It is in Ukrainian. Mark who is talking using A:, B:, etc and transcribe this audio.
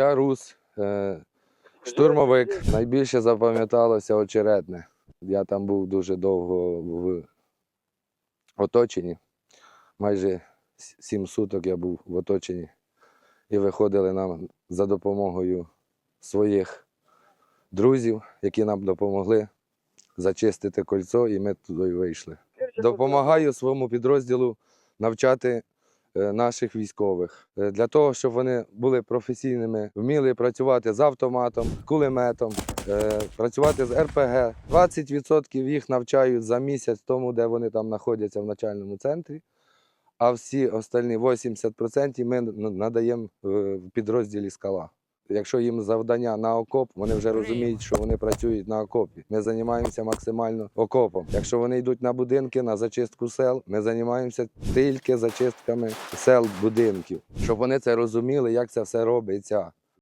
A: Я рус, е, штурмовик. Найбільше запам'яталося очеретне. Я там був дуже довго в оточенні. Майже сім суток я був в оточенні. І виходили нам за допомогою своїх друзів, які нам допомогли зачистити кольцо, і ми туди вийшли. Допомагаю своєму підрозділу навчати наших військових е, для того, щоб вони були професійними, вміли працювати з автоматом, кулеметом, е, працювати з РПГ. 20% їх навчають за місяць тому, де вони там знаходяться в начальному центрі. А всі остальні 80% ми надаємо е, в підрозділі скала. Якщо їм завдання на окоп, вони вже розуміють, що вони працюють на окопі. Ми займаємося максимально окопом. Якщо вони йдуть на будинки, на зачистку сел, ми займаємося тільки зачистками сел будинків, щоб вони це розуміли, як це все робиться.